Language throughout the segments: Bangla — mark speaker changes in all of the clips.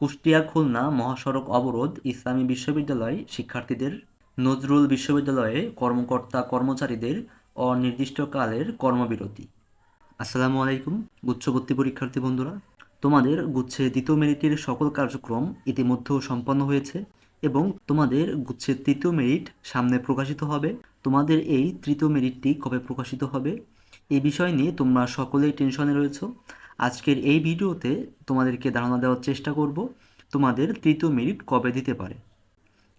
Speaker 1: কুষ্টিয়া খুলনা মহাসড়ক অবরোধ ইসলামী বিশ্ববিদ্যালয় শিক্ষার্থীদের নজরুল বিশ্ববিদ্যালয়ে কর্মকর্তা কর্মচারীদের অনির্দিষ্টকালের কর্মবিরতি। আসসালামু আলাইকুম, গুচ্ছবর্তী পরীক্ষার্থী বন্ধুরা। তোমাদের গুচ্ছে দ্বিতীয় মেরিটের সকল কার্যক্রম ইতিমধ্যেও সম্পন্ন হয়েছে এবং তোমাদের গুচ্ছের তৃতীয় মেরিট সামনে প্রকাশিত হবে। তোমাদের এই তৃতীয় মেরিটটি কবে প্রকাশিত হবে? এই বিষয় নিয়ে তোমরা সকলেই টেনশনে রয়েছো। আজকের এই ভিডিওতে তোমাদেরকে ধারণা দেওয়ার চেষ্টা করব তোমাদের তৃতীয় মেরিট কবে দিতে পারে।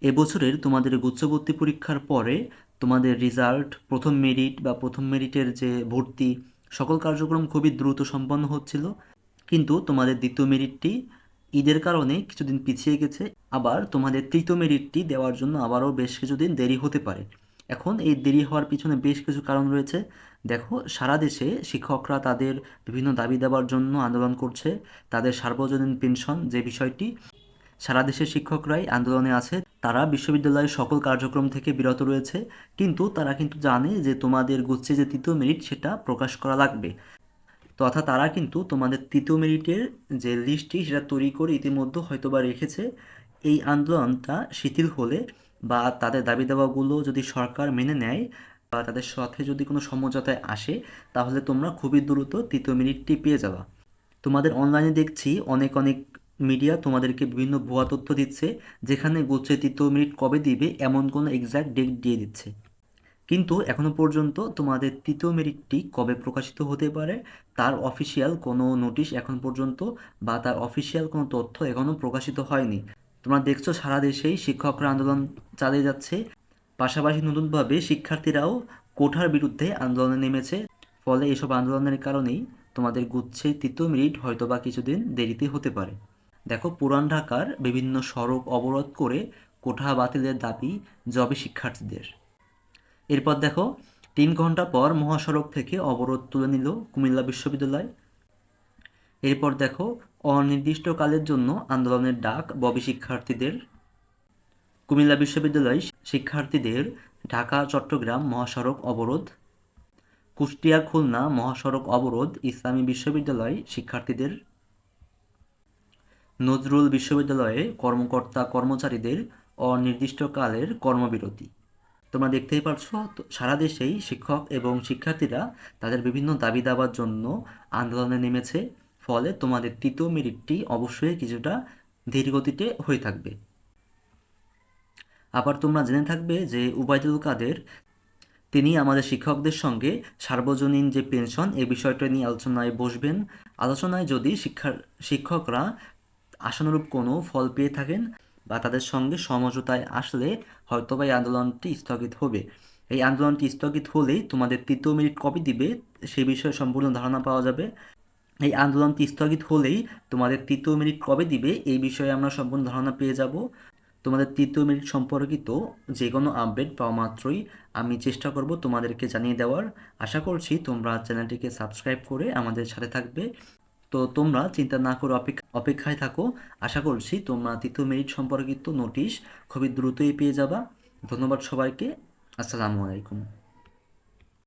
Speaker 1: এবছরের তোমাদের গুচ্ছবর্তী পরীক্ষার পরে তোমাদের রেজাল্ট, প্রথম মেরিট বা প্রথম মেরিটের যে ভর্তি, সকল কার্যক্রম খুবই দ্রুত সম্পন্ন হচ্ছিল। কিন্তু তোমাদের দ্বিতীয় মেরিটটি ঈদের কারণে কিছুদিন পিছিয়ে গেছে। আবার তোমাদের তৃতীয় মেরিটটি দেওয়ার জন্য আবারও বেশ কিছুদিন দেরি হতে পারে। এখন এই দেরি হওয়ার পিছনে বেশ কিছু কারণ রয়েছে। দেখো, সারা দেশে শিক্ষকরা তাদের বিভিন্ন দাবি দেওয়ার জন্য আন্দোলন করছে। তাদের সার্বজনীন পেনশন যে বিষয়টি, সারা দেশের শিক্ষকরাই আন্দোলনে আছে। তারা বিশ্ববিদ্যালয়ের সকল কার্যক্রম থেকে বিরত রয়েছে। কিন্তু তারা কিন্তু জানে যে তোমাদের গুচ্ছে যে তৃতীয় মেরিট, সেটা প্রকাশ করা লাগবে। তথা তারা কিন্তু তোমাদের তৃতীয় মেরিটের যে লিস্টটি, সেটা তৈরি করে ইতিমধ্যে হয়তোবা রেখেছে। এই আন্দোলনটা শিথিল হলে বা তাদের দাবি দাওয়াগুলো যদি সরকার মেনে নেয় বা তাদের সাথে যদি কোনো সমঝোতায় আসে, তাহলে তোমরা খুবই দ্রুত তৃতীয় মিনিটটি পেয়ে যাবা। তোমাদের অনলাইনে দেখছি অনেক অনেক মিডিয়া তোমাদেরকে বিভিন্ন ভুয়া তথ্য দিচ্ছে, যেখানে গুচ্ছে তৃতীয় মিনিট কবে দিবে, এমন কোনো এক্স্যাক্ট ডেট দিয়ে দিচ্ছে। কিন্তু এখনও পর্যন্ত তোমাদের তৃতীয় মেরিটটি কবে প্রকাশিত হতে পারে, তার অফিসিয়াল কোনো নোটিশ এখন পর্যন্ত বা তার অফিসিয়াল কোনো তথ্য এখনও প্রকাশিত হয়নি। তোমরা দেখছ সারা দেশেই শিক্ষকরা আন্দোলন চালিয়ে যাচ্ছে। পাশাপাশি নতুনভাবে শিক্ষার্থীরাও কোঠার বিরুদ্ধে আন্দোলনে নেমেছে। ফলে এসব আন্দোলনের কারণেই তোমাদের গুচ্ছে তৃতীয় মিনিট হয়তো বা কিছুদিন দেরিতে হতে পারে। দেখো, পুরান ঢাকার বিভিন্ন সড়ক অবরোধ করে কোঠা বাতিলের দাবি জবে শিক্ষার্থীদের। এরপর দেখো, তিন ঘণ্টা পর মহাসড়ক থেকে অবরোধ তুলে নিল কুমিল্লা বিশ্ববিদ্যালয়। এরপর দেখো অনির্দিষ্টকালের জন্য আন্দোলনের ডাক ববি শিক্ষার্থীদের। কুমিল্লা বিশ্ববিদ্যালয় শিক্ষার্থীদের ঢাকা, চট্টগ্রাম মহাসড়ক অবরোধ। কুষ্টিয়া, খুলনা মহাসড়ক অবরোধ ইসলামী বিশ্ববিদ্যালয় শিক্ষার্থীদের। নজরুল বিশ্ববিদ্যালয়ে কর্মকর্তা কর্মচারীদের অনির্দিষ্টকালের কর্মবিরতি। তোমরা দেখতেই পারছ সারা দেশেই শিক্ষক এবং শিক্ষার্থীরা তাদের বিভিন্ন দাবি দাবার জন্য আন্দোলনে নেমেছে। ফলে তোমাদের তৃতীয় মেরিটটি অবশ্যই কিছুটা ধীরগতিতে হয়ে থাকবে। আবার তোমরা জেনে থাকবে যে উবায়দুল কাদের, তিনি আমাদের শিক্ষকদের সঙ্গে সার্বজনীন যে পেনশন এই বিষয়টা নিয়ে আলোচনায় বসবেন। আলোচনায় যদি শিক্ষার শিক্ষকরা আশানুরূপ কোনো ফল পেয়ে থাকেন বা তাদের সঙ্গে সমঝোতায় আসলে হয়তোবা এই আন্দোলনটি স্থগিত হবে। এই আন্দোলনটি স্থগিত হলেই তোমাদের তৃতীয় মিনিট কবে দিবে সে বিষয়ে সম্পূর্ণ ধারণা পাওয়া যাবে। এই আন্দোলনটি স্থগিত হলেই তোমাদের তৃতীয় মিনিট কবে দিবে এই বিষয়ে আমরা সম্পূর্ণ ধারণা পেয়ে যাব। তোমাদের তৃতীয় মিনিট সম্পর্কিত যে কোনো আপডেট পাওয়া মাত্রই আমি চেষ্টা করব তোমাদেরকে জানিয়ে দেওয়ার। আশা করছি তোমরা চ্যানেলটিকে সাবস্ক্রাইব করে আমাদের সাথে থাকবে। তো তোমরা চিন্তা না করে অপেক্ষায় থাকো। আশা করছি তোমরা তৃতীয় মিনিট সম্পর্কিত নোটিশ খুবই দ্রুতই পেয়ে যাবা। ধন্যবাদ সবাইকে। আসসালামু আলাইকুম।